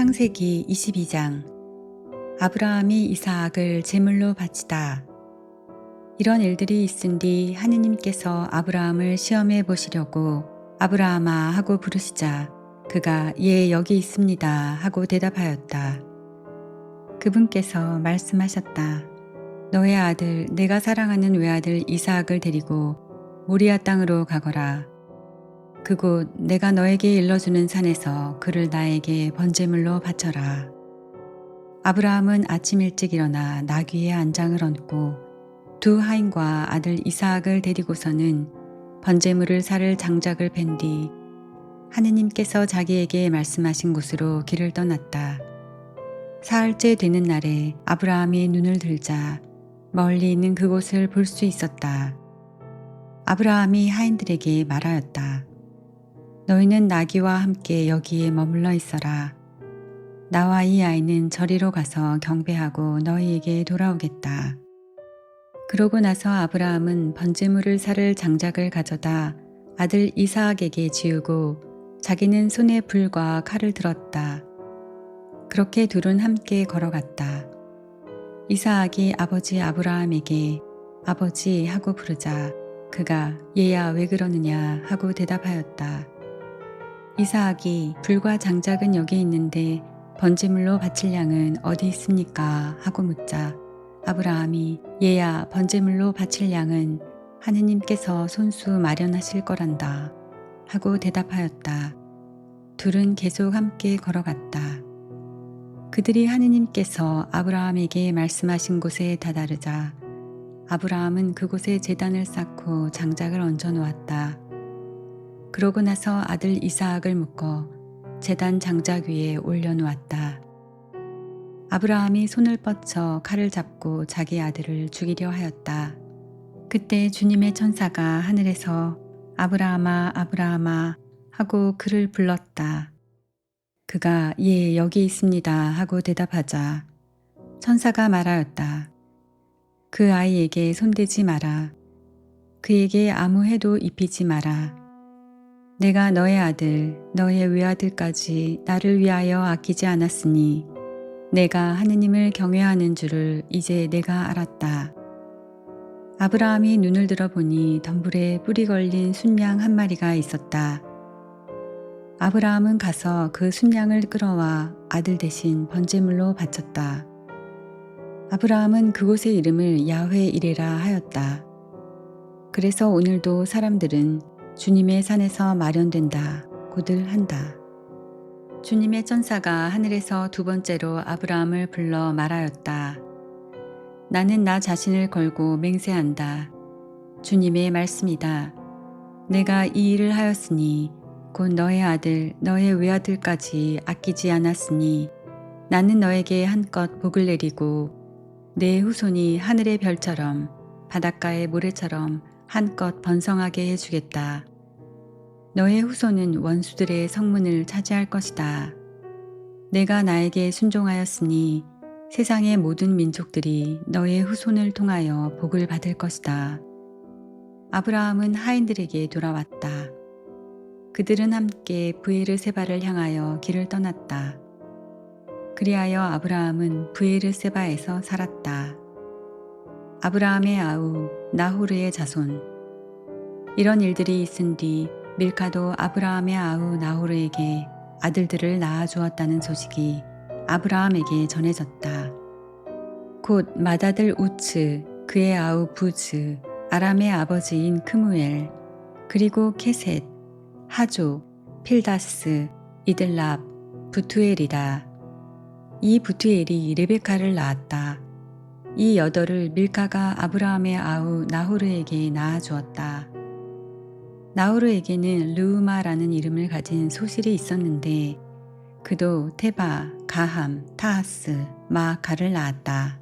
창세기 22장 아브라함이 이삭을 제물로 바치다. 이런 일들이 있은 뒤 하느님께서 아브라함을 시험해 보시려고 아브라함아 하고 부르시자 그가 예 여기 있습니다 하고 대답하였다. 그분께서 말씀하셨다. 너의 아들 내가 사랑하는 외아들 이삭을 데리고 모리아 땅으로 가거라. 그곳 내가 너에게 일러주는 산에서 그를 나에게 번제물로 바쳐라. 아브라함은 아침 일찍 일어나 나귀의 안장을 얹고 두 하인과 아들 이삭을 데리고서는 번제물을 살 장작을 벤뒤 하느님께서 자기에게 말씀하신 곳으로 길을 떠났다. 사흘째 되는 날에 아브라함이 눈을 들자 멀리 있는 그곳을 볼 수 있었다. 아브라함이 하인들에게 말하였다. 너희는 나귀와 함께 여기에 머물러 있어라. 나와 이 아이는 저리로 가서 경배하고 너희에게 돌아오겠다. 그러고 나서 아브라함은 번제물을 살을 장작을 가져다 아들 이사학에게 지우고 자기는 손에 불과 칼을 들었다. 그렇게 둘은 함께 걸어갔다. 이사학이 아버지 아브라함에게 아버지 하고 부르자 그가 얘야 왜 그러느냐 하고 대답하였다. 이사학이 불과 장작은 여기 있는데 번제물로 바칠 양은 어디 있습니까? 하고 묻자 아브라함이 얘야 번제물로 바칠 양은 하느님께서 손수 마련하실 거란다 하고 대답하였다. 둘은 계속 함께 걸어갔다. 그들이 하느님께서 아브라함에게 말씀하신 곳에 다다르자 아브라함은 그곳에 재단을 쌓고 장작을 얹어 놓았다. 그러고 나서 아들 이사학을 묶어 재단 장작 위에 올려놓았다. 아브라함이 손을 뻗쳐 칼을 잡고 자기 아들을 죽이려 하였다. 그때 주님의 천사가 하늘에서 아브라함아 아브라함아 하고 그를 불렀다. 그가 예 여기 있습니다 하고 대답하자 천사가 말하였다. 그 아이에게 손대지 마라. 그에게 아무 해도 입히지 마라. 내가 너의 아들, 너의 외아들까지 나를 위하여 아끼지 않았으니 내가 하느님을 경외하는 줄을 이제 내가 알았다. 아브라함이 눈을 들어보니 덤불에 뿌리 걸린 순양 한 마리가 있었다. 아브라함은 가서 그 순양을 끌어와 아들 대신 번제물로 바쳤다. 아브라함은 그곳의 이름을 야훼 이레라 하였다. 그래서 오늘도 사람들은 주님의 산에서 마련된다 고들 한다. 주님의 천사가 하늘에서 두 번째로 아브라함을 불러 말하였다. 나는 나 자신을 걸고 맹세한다. 주님의 말씀이다. 내가 이 일을 하였으니 곧 너의 아들, 너의 외아들까지 아끼지 않았으니 나는 너에게 한껏 복을 내리고 내 후손이 하늘의 별처럼 바닷가의 모래처럼 한껏 번성하게 해주겠다. 너의 후손은 원수들의 성문을 차지할 것이다. 내가 나에게 순종하였으니 세상의 모든 민족들이 너의 후손을 통하여 복을 받을 것이다. 아브라함은 하인들에게 돌아왔다. 그들은 함께 부에르 세바를 향하여 길을 떠났다. 그리하여 아브라함은 부에르 세바에서 살았다. 아브라함의 아우 나호르의 자손 이런 일들이 있은 뒤 밀카도 아브라함의 아우 나호르에게 아들들을 낳아 주었다는 소식이 아브라함에게 전해졌다. 곧 맏아들 우츠, 그의 아우 부즈, 아람의 아버지인 크무엘, 그리고 케셋, 하조, 필다스, 이들랍, 부투엘이다. 이 부투엘이 레베카를 낳았다. 이 여덟을 밀카가 아브라함의 아우 나호르에게 낳아 주었다. 나호르에게는 르우마라는 이름을 가진 소실이 있었는데 그도 테바, 가함, 타하스, 마가를 낳았다.